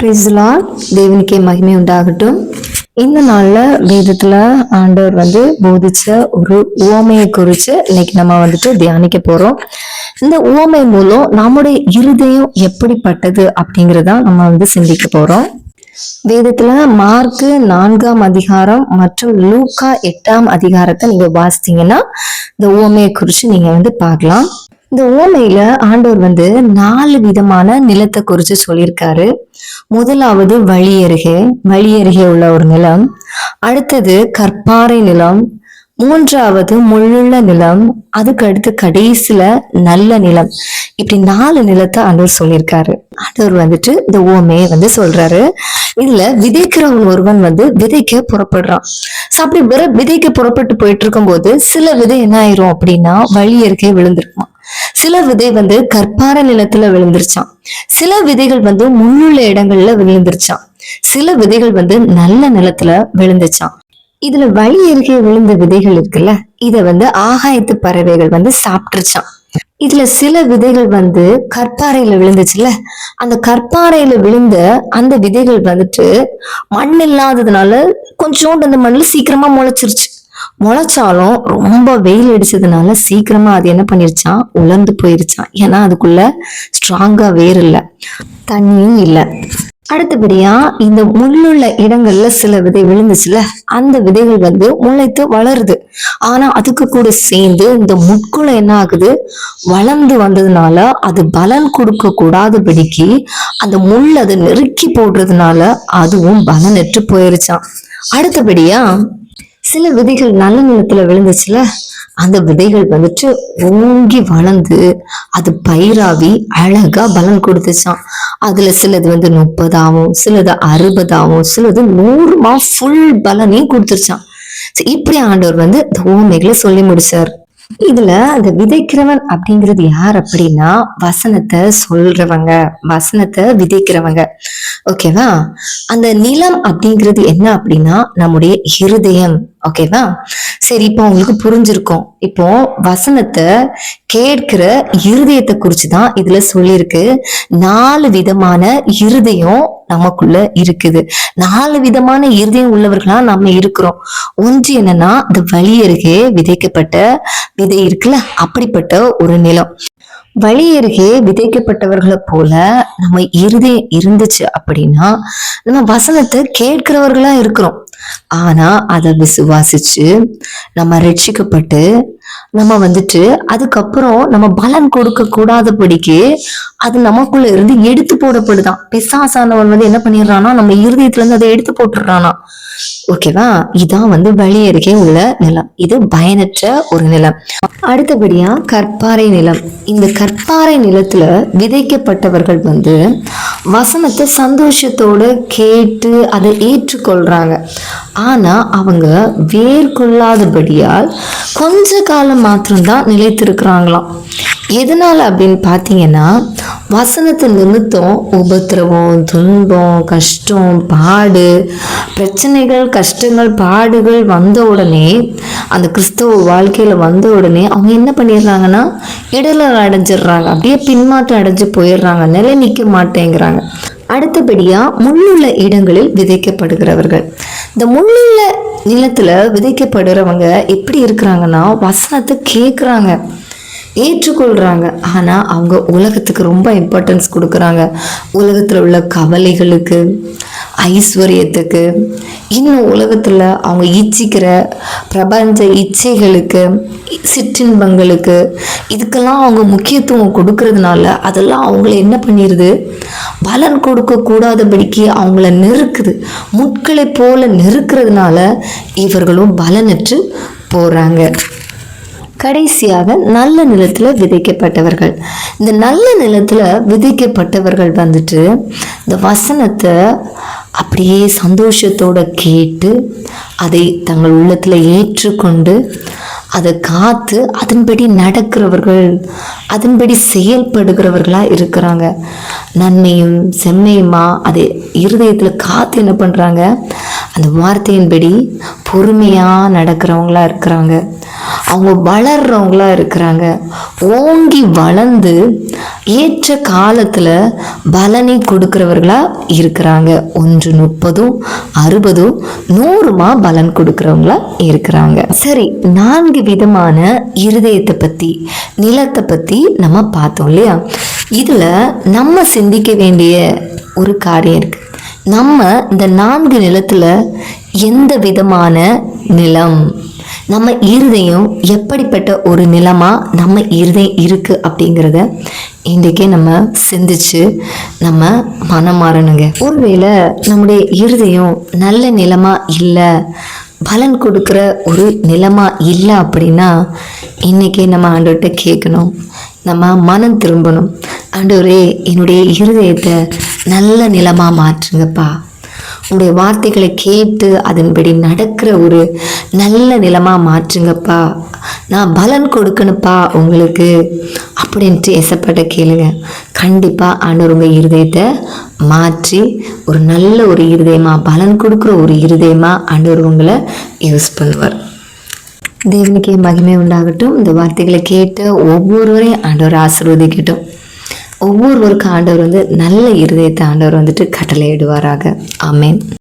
Priscilla தேவனுக்கே மகிமை உண்டாகட்டும். இந்த நாளில் வேதத்தில் ஆண்டவர் வந்து போதிச்ச ஒரு உவமையை குறித்து இன்னைக்கு நம்ம வந்துட்டு தியானிக்க போகிறோம் இந்த உவமை மூலம் நம்முடைய இருதயம் எப்படிப்பட்டது அப்படிங்கிறத நம்ம வந்து சிந்திக்க போகிறோம் வேதத்துல மார்க்கு நான்காம் அதிகாரம் மற்றும் லூக்கா எட்டாம் அதிகாரத்தை நீங்க வாசித்தீங்கன்னா இந்த உவமையை குறித்து நீங்க வந்து பார்க்கலாம். இந்த ஓமையில ஆண்டவர் வந்து நாலு விதமான நிலத்தை குறித்து சொல்லியிருக்காரு. முதலாவது வழி அருகே உள்ள ஒரு நிலம். அடுத்தது கற்பாறை நிலம். மூன்றாவது முள்ளுள்ள நிலம். அதுக்கு அடுத்து கடைசியில நல்ல நிலம். இப்படி நாலு நிலத்தை ஆண்டவர் சொல்லியிருக்காரு. ஆண்டவர் வந்துட்டு இந்த ஓமையை வந்து சொல்றாரு. இதுல விதைக்கிறவன் ஒருவன் வந்து விதைக்க புறப்படுறான். ஸோ அப்படி விதைக்க புறப்பட்டு போயிட்டு இருக்கும்போது சில விதை என்ன ஆயிரும் அப்படின்னா வழி அருகே விழுந்திருக்குமா? சில விதை வந்து கற்பாறை நிலத்துல விழுந்துருச்சான் சில விதைகள் வந்து முள்ளுள்ள இடங்கள்ல விழுந்துருச்சான் சில விதைகள் வந்து நல்ல நிலத்துல விழுந்துச்சான் இதுல வழி அருகே விழுந்த விதைகள் இருக்குல்ல இத வந்து ஆகாயத்து பறவைகள் வந்து சாப்பிட்டுருச்சான் இதுல சில விதைகள் வந்து கற்பாறையில விழுந்துச்சுல்ல அந்த கற்பாறையில விழுந்த அந்த விதைகள் வந்துட்டு மண் இல்லாததுனால கொஞ்சோண்டு அந்த மண்ணுல சீக்கிரமா முளைச்சிருச்சு. முளைச்சாலும் ரொம்ப வெயில் அடிச்சதுனால சீக்கிரமா அது என்ன பண்ணிருச்சான்? உலர்ந்து போயிருச்சான். ஏன்னா அதுக்குள்ள ஸ்ட்ராங்கா வேர் இல்லை. தண்ணியும் இல்லை. அடுத்தபடியா இந்த முள்ளுள்ள இடங்கள்ல சில விதை விழுந்துச்சுல அந்த விதைகள் வந்து முளைத்து வளருது. ஆனா அதுக்கு கூட சேர்ந்து இந்த முட்குள்ள என்ன ஆகுது? வளர்ந்து வந்ததுனால அது பலன் கொடுக்க கூடாதபடிக்கு அந்த முள் அதை நெருக்கி போடுறதுனால அதுவும் பலனற்று போயிருச்சான் அடுத்தபடியா சில விதைகள் நல்ல நிலத்துல விழுந்துச்சுல அந்த விதைகள் வந்துட்டு ஓங்கி வளர்ந்து அது பயிராவி அழகா பலன் கொடுத்துச்சான் அதுல சிலது வந்து முப்பதாவும் சிலது அறுபதாவும் சிலது நூறுமா ஃபுல் பலனையும் கொடுத்துருச்சான் இப்படி ஆண்டவர் வந்து இந்த ஓமைகளை சொல்லி முடிச்சார். இதுல அந்த விதைக்கிறவன் அப்படிங்கிறது யார் அப்படின்னா வசனத்தை சொல்றவங்க வசனத்தை விதைக்கிறவங்க. ஓகேவா அந்த நிலம் அப்படிங்கிறது என்ன அப்படின்னா நம்முடைய இருதயம். ஓகேவா சரி இப்போ உங்களுக்கு புரிஞ்சிருக்கும். இப்போ வசனத்தை கேட்கிற இருதயத்தை குறிச்சு தான் இதுல சொல்லியிருக்கு. நாலு விதமான இருதயம் நமக்குள்ள இருக்குது. நாலு விதமான இருதயம் உள்ளவர்களா நம்ம இருக்கிறோம். ஒன்று என்னன்னா இந்த வழி அருகே விதைக்கப்பட்ட விதை இருக்குல்ல? அப்படிப்பட்ட ஒரு நிலம். வழி அருகே விதைக்கப்பட்டவர்களை போல நம்ம இருதயம் இருந்துச்சு அப்படின்னா நம்ம வசனத்தை கேட்கிறவர்களா இருக்கிறோம். ஆனா அதை விசுவாசிச்சு நம்ம ரட்சிக்கப்பட்டு நம்ம வந்துட்டு அதுக்கப்புறம் நம்ம பலன் கொடுக்க கூடாதபடிக்கு அது நமக்குள்ள இருந்து எடுத்து போடப்படுதான். பெசாசானவன் வந்து என்ன பண்ணிடுறானா நம்ம இருதயத்துல இருந்து அதை எடுத்து போட்டுடுறானா. ஓகேவா? இதான் வந்து வழி அருகே உள்ள நிலம். இது பயனற்ற ஒரு நிலம். அடுத்தபடியா கற்பாறை நிலம். இந்த கற்பாறை நிலத்துல விதைக்கப்பட்டவர்கள் வந்து வசனத்தை சந்தோஷத்தோட கேட்டு அதை ஏற்றுக்கொள்றாங்க. ஆனா அவங்க வேர் கொள்ளாதபடியால் கொஞ்ச காலம் மாத்திரம்தான் நிலைத்திருக்கிறாங்களாம். எதனால் அப்படின்னு பார்த்தீங்கன்னா வசனத்தை நிமித்தம் உபத்திரவம் துன்பம் கஷ்டம் பாடு பிரச்சனைகள் கஷ்டங்கள் பாடுகள் வந்த உடனே அந்த கிறிஸ்தவ வாழ்க்கையில் வந்த உடனே அவங்க என்ன பண்ணிடுறாங்கன்னா இடல அடைஞ்சிடுறாங்க. அப்படியே பின்மாற்றம் அடைஞ்சு போயிடுறாங்க. நிலை நிற்க மாட்டேங்கிறாங்க. அடுத்தபடியாக முள்ளுள்ள இடங்களில் விதைக்கப்படுகிறவர்கள். இந்த முள்ளுள்ள நிலத்தில் விதைக்கப்படுறவங்க எப்படி இருக்கிறாங்கன்னா வசனத்தை கேட்குறாங்க ஏற்றுக்கொள்கிறாங்க ஆனால் அவங்க உலகத்துக்கு ரொம்ப இம்பார்ட்டன்ஸ் கொடுக்குறாங்க. உலகத்தில் உள்ள கவலைகளுக்கு ஐஸ்வர்யத்துக்கு இன்னும் உலகத்தில் அவங்க இச்சிக்கிற பிரபஞ்ச இச்சைகளுக்கு சிற்றின்பங்களுக்கு இதுக்கெல்லாம் அவங்க முக்கியத்துவம் கொடுக்கறதுனால அதெல்லாம் அவங்கள என்ன பண்ணிடுது பலன் கொடுக்கக்கூடாதபடிக்கு அவங்கள நெருக்குது. முட்களை போல நெருக்கிறதுனால இவர்களும் பலனற்று போகிறாங்க கடைசியாக நல்ல நிலத்தில் விதைக்கப்பட்டவர்கள். இந்த நல்ல நிலத்தில் விதைக்கப்பட்டவர்கள் வந்துட்டு இந்த வசனத்தை அப்படியே சந்தோஷத்தோட கேட்டு அதை தங்கள் உள்ளத்தில் ஏற்றுக்கொண்டு அதை காத்து அதன்படி நடக்கிறவர்கள் அதன்படி செயல்படுகிறவர்களாக இருக்கிறாங்க. நன்மையும் செம்மையுமா அதை இருதயத்தில் காத்து என்ன பண்ணுறாங்க அந்த வார்த்தையின்படி பொறுமையாக நடக்கிறவங்களா இருக்கிறாங்க. அவங்க வளர்கிறவங்களா இருக்கிறாங்க. ஓங்கி வளர்ந்து ஏற்ற காலத்தில் பலனை கொடுக்குறவர்களா இருக்கிறாங்க. ஒன்று முப்பதும் அறுபதும் நூறுமா பலன் கொடுக்குறவங்களா இருக்கிறாங்க. சரி நான்கு விதமான இருதயத்தை பற்றி நிலத்தை பற்றி நம்ம பார்த்தோம் இல்லையா? இதில் நம்ம சிந்திக்க வேண்டிய ஒரு காரியம் இருக்குது நம்ம இந்த நான்கு நிலத்தில் எந்த விதமான நிலம்? நம்ம இருதயம் எப்படிப்பட்ட ஒரு நிலமாக நம்ம இருதயம் இருக்குது அப்படிங்கிறத இன்றைக்கே நம்ம சிந்திச்சு நம்ம மனம் மாறணுங்க. ஒருவேளை நம்முடைய இருதயம் நல்ல நிலமாக இல்லை பலன் கொடுக்குற ஒரு நிலமாக இல்லை அப்படின்னா இன்றைக்கே நம்ம ஆண்டவர்கிட்ட கேட்கணும். நம்ம மனம் திரும்பணும். ஆண்டவரே என்னுடைய இருதயத்தை நல்ல நிலமாக மாற்றுங்கப்பா. உங்களுடைய வார்த்தைகளை கேட்டு அதன்படி நடக்கிற ஒரு நல்ல நிலமாக மாற்றுங்கப்பா. நான் பலன் கொடுக்கணுப்பா உங்களுக்கு. அப்படின்ட்டு எசப்பட்ட கேளுங்க. கண்டிப்பாக ஆண்டவர் உங்கள் இருதயத்தை மாற்றி ஒரு நல்ல ஒரு இருதயமாக பலன் கொடுக்குற ஒரு இருதயமாக ஆண்டவர் உங்களை யூஸ் பண்ணுவார். தேவனுக்கே மகிமை உண்டாகட்டும். இந்த வார்த்தைகளை கேட்டு ஒவ்வொருவரையும் ஆண்டவர் ஆசீர்வதிக்கட்டும். ஒவ்வொருவருக்கும் ஆண்டவர் வந்து நல்ல இருதயத்தை ஆண்டவர் வந்துட்டு கட்டளையிடுவாராக. ஆமேன்.